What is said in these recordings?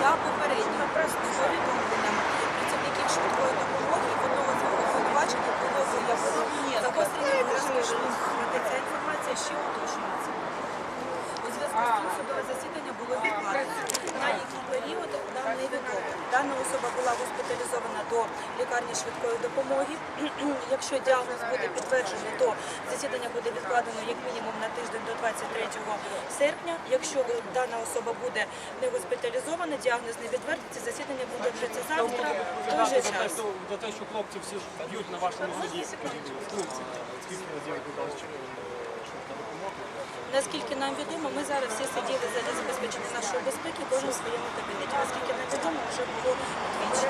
За попередньо була госпіталізована до лікарні швидкої допомоги. Якщо діагноз буде підтверджений, то засідання буде відкладено як мінімум на тиждень до 23 серпня. Якщо дана особа буде не госпіталізована, діагноз не підтвердиться, засідання буде вже це завтра в той же час. За те, що хлопці всі ж б'ють на вашому суді. Ну? Наскільки нам відомо, ми зараз всі сиділи за забезпечення нашої безпеки, кожен в своєму кабінеті. Наскільки нам відомо, вже було двічі.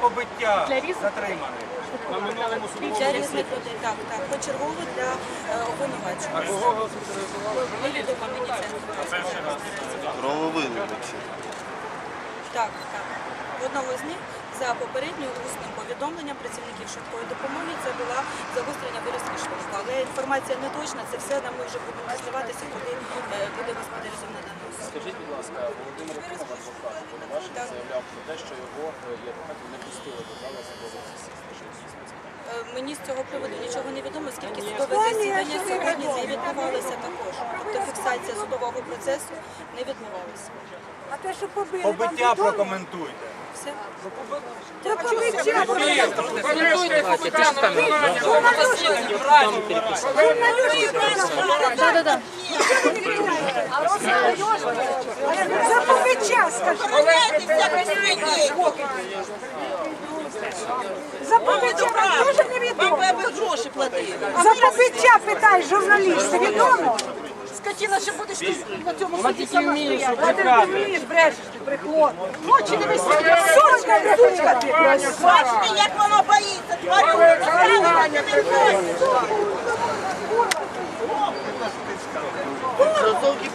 Побиття затриманих. На минулому судовому Для різних людей, так, так, почергово для е, обвинувачення. кого госпіталізували? Невідомо мені інформація. Правовини Олексій. Так, так. Одного з них за попередньою усним повідомленням працівників швидкої допомоги це була загострення виразки шлунку. Але інформація не точна, це все нам ми вже будемо дізнаватися, коли е, буде госпіталізована дана. Скажіть, будь ласка, Володимир Кузьма, адвокат, обвинувачений, заявляв про те, що його е, не пустили до зали судового засідання. Мені з цього приводу нічого не відомо, оскільки судове засідання сьогодні не відбувалося також. Тобто фіксація судового процесу не відбувалася. А те, що побили, Побиття прокоментуйте. Все. Побиття. За побиття, скажи. За побиття вам теж відомо. гроші платили. За побиття питай журналісти, відомо? Скотина, ще будеш на цьому суді тільки вміє, що А ти вмієш, брешеш, ти брехло. Ночі не висить. Сучка, ти, сучка ти. Бачите, як воно боїться, тварюка. Кросовки